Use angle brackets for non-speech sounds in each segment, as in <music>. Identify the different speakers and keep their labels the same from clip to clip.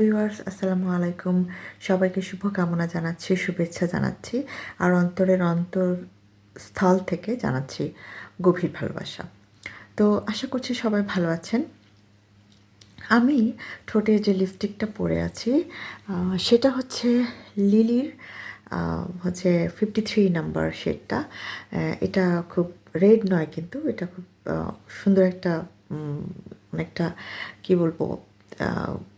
Speaker 1: Viewers, আসসালামু আলাইকুম। সবাইকে শুভকামনা জানাচ্ছি, শুভেচ্ছা জানাচ্ছি, আর অন্তরের অন্তর স্থল থেকে জানাচ্ছি গভীর ভালোবাসা। তো আশা করছি সবাই ভালো আছেন। আমি ঠোঁটে যে লিপস্টিকটা পরে আছি সেটা হচ্ছে লিলির হচ্ছে ফিফটি থ্রি নাম্বার শেডটা এটা খুব রেড নয় কিন্তু, এটা খুব সুন্দর একটা অনেকটা, কী বলব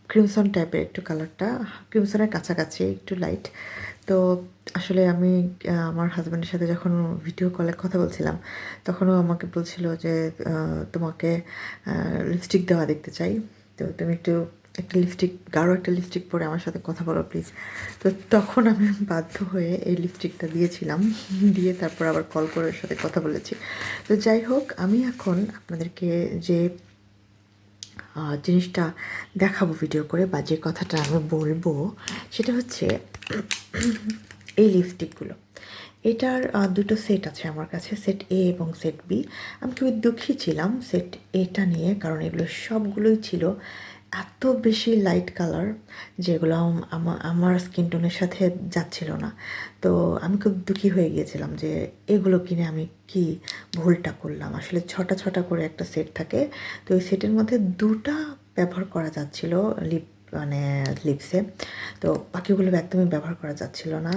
Speaker 1: ক্রিমসন টাইপের একটু কালারটা ক্রিমসনের কাছাকাছি, একটু লাইট তো আসলে আমি আমার হাজব্যান্ডের সাথে যখন ভিডিও কলে কথা বলছিলাম, তখনও আমাকে বলছিল যে তোমাকে লিপস্টিক দেওয়া দেখতে চাই। তো তুমি একটু, একটা লিপস্টিক গাঢ় একটা লিপস্টিক পরে আমার সাথে কথা বলো প্লিজ তো তখন আমি বাধ্য হয়ে এই লিপস্টিকটা দিয়েছিলাম। <laughs> দিয়ে তারপর আবার কল করে সাথে কথা বলেছি। তো যাই হোক, আমি এখন আপনাদেরকে যে জিনিসটা দেখাবো ভিডিও করে বা যে কথাটা আমি বলব, সেটা হচ্ছে <clears throat> এই লিপস্টিকগুলো এটার দুটো সেট আছে আমার কাছে সেট এ এবং সেট বি আমি খুবই দুঃখী ছিলাম সেট এটা নিয়ে, কারণ এগুলো সবগুলোই ছিল এত বেশি লাইট কালার যেগুলো আম- আমার স্কিন টোনের সাথে যাচ্ছিল না। তো আমি খুব দুঃখী হয়ে গিয়েছিলাম যে এগুলো কিনে আমি কি ভুলটা করলাম। আসলে ছটা ছটা করে একটা সেট থাকে। তো ওই সেটের মধ্যে দুটা ব্যবহার করা যাচ্ছিল লিপ মানে লিপসে তো বাকিগুলো একদমই ব্যবহার করা যাচ্ছিল না।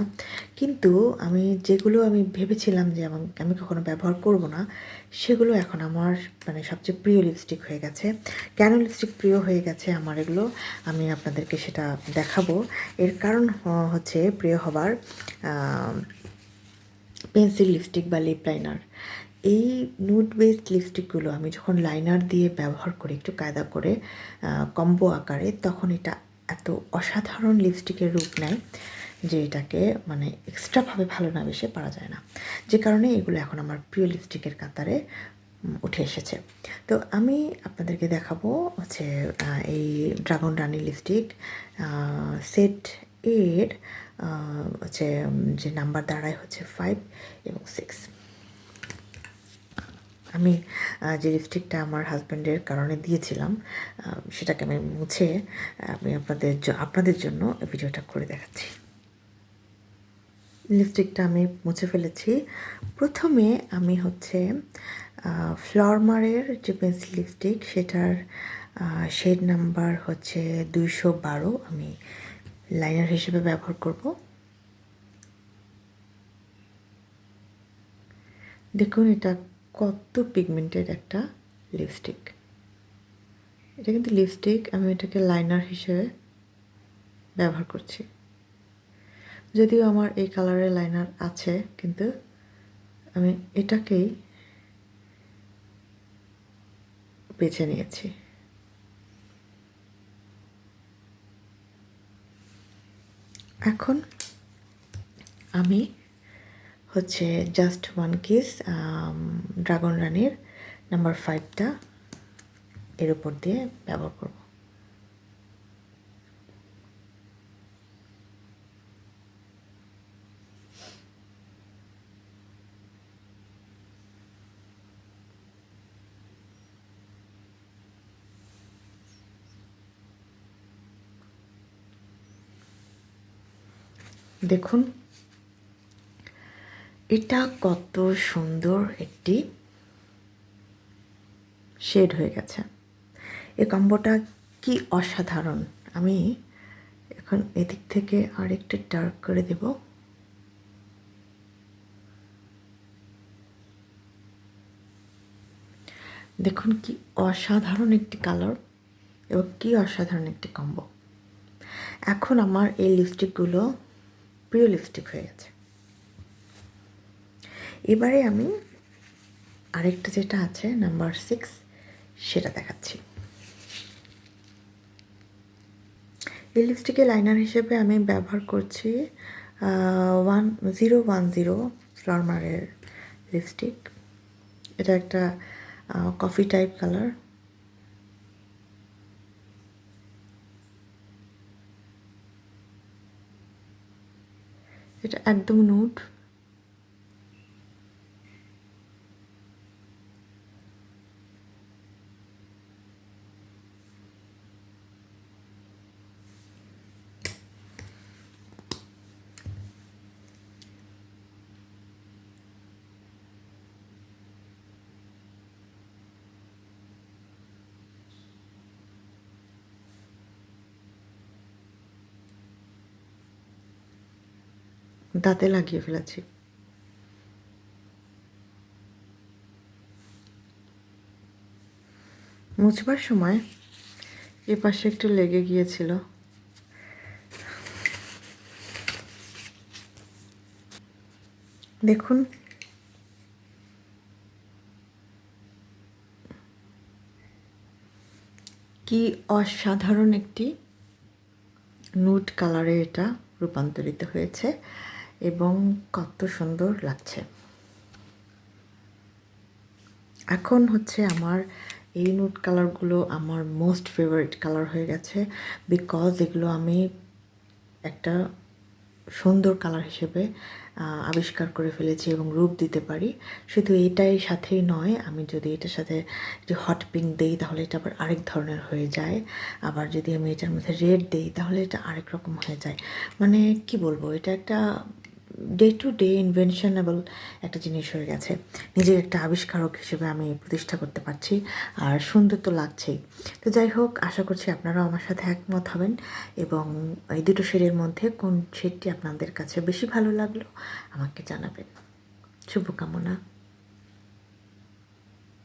Speaker 1: কিন্তু আমি যেগুলো আমি ভেবেছিলাম যে আমি কখনো ব্যবহার করব না সেগুলো এখন আমার মানে সবচেয়ে প্রিয় লিপস্টিক হয়ে গেছে। কেন লিপস্টিক প্রিয় হয়ে গেছে আমার এগুলো? আমি আপনাদেরকে সেটা দেখাবো। এর কারণ হচ্ছে প্রিয় হবার পেন্সিল লিপস্টিক বা লিপ লাইনার এই নুড বেসড লিপস্টিকগুলো আমি যখন লাইনার দিয়ে ব্যবহার করি একটু কায়দা করে কম্বো আকারে, তখন এটা এত অসাধারণ লিপস্টিকের রূপ নেয়। যে এটাকে মানে এক্সট্রাভাবে ভালো না বেশি পারা যায় না। যে কারণে এগুলো এখন আমার প্রিয় লিপস্টিকের কাতারে উঠে এসেছে। তো আমি আপনাদেরকে দেখাবো হচ্ছে এই ড্রাগন রানি লিপস্টিক সেট এর হচ্ছে যে নাম্বার দাঁড়ায় হচ্ছে ফাইভ এবং সিক্স আমি যে লিপস্টিকটা আমার হাজব্যান্ডের কারণে দিয়েছিলাম সেটাকে আমি মুছে, আমি আপনাদের আপনাদের জন্য ভিডিওটা করে দেখাচ্ছি। লিপস্টিকটা আমি মুছে ফেলেছি। প্রথমে আমি হচ্ছে ফ্লরমারের যে পেন্সিল লিপস্টিক সেটার শেড নাম্বার হচ্ছে দুইশো বারো। আমি লাইনার হিসেবে ব্যবহার করব। দেখুন, এটা কত পিগমেন্টেড একটা লিপস্টিক এটা কিন্তু লিপস্টিক আমি এটাকে লাইনার হিসেবে ব্যবহার করছি। যদিও আমার এই কালারের লাইনার আছে, কিন্তু আমি এটাকেই বেছে নিয়েছি। এখন আমি হচ্ছে জাস্ট ওয়ান কিস ড্রাগন রানির নাম্বার ফাইভটা এর উপর দিয়ে ব্যবহার করব। দেখুন। এটা কত সুন্দর একটি শেড হয়ে গেছে। এই কম্বোটা কি অসাধারণ। আমি এখন এদিক থেকে আর একটু ডার্ক করে দেব। দেখুন কি অসাধারণ একটি কালার এবং কি অসাধারণ একটি কম্বো এখন আমার এই লিপস্টিকগুলো প্রিয় লিপস্টিক হয়ে গেছে। এবারে আমি আরেকটা যেটা আছে নাম্বার সিক্স সেটা দেখাচ্ছি। এই লিপস্টিকের লাইনার হিসেবে আমি ব্যবহার করছি ওয়ান জিরো ওয়ান জিরো ফ্লরমারের লিপস্টিক এটা একটা কফি টাইপ কালার এটা একদম নুড দাঁতে লাগিয়ে ফেলেছি। মুছবার সময় এ পাশে একটু লেগে গিয়েছিল। দেখুন। কি অসাধারণ একটি নুট কালারে এটা রূপান্তরিত হয়েছে। এবং কত সুন্দর লাগছে। এখন হচ্ছে আমার এই নুট কালারগুলো আমার মোস্ট ফেভারিট কালার হয়ে গেছে বিকজ এগুলো আমি একটা সুন্দর কালার হিসেবে আবিষ্কার করে ফেলেছি এবং রূপ দিতে পারি। শুধু এটাই সাথেই নয়, আমি যদি এটার সাথে যে হট পিঙ্ক দিই তাহলে এটা আবার আরেক ধরনের হয়ে যায়। আবার যদি আমি এটার মধ্যে রেড দিই তাহলে এটা আরেক রকম হয়ে যায়। মানে কি বলব, এটা একটা ডে টু ডে ইনভেনশনেবল একটা জিনিস হয়ে গেছে। নিজের একটা আবিষ্কারক হিসেবে আমি প্রতিষ্ঠা করতে পারছি, আর সুন্দর তো লাগছেই। তো যাই হোক, আশা করছি আপনারাও আমার সাথে একমত হবেন, এবং এই দুটো শেডের মধ্যে কোন শেডটি আপনাদের কাছে বেশি ভালো লাগল, আমাকে জানাবেন। শুভকামনা।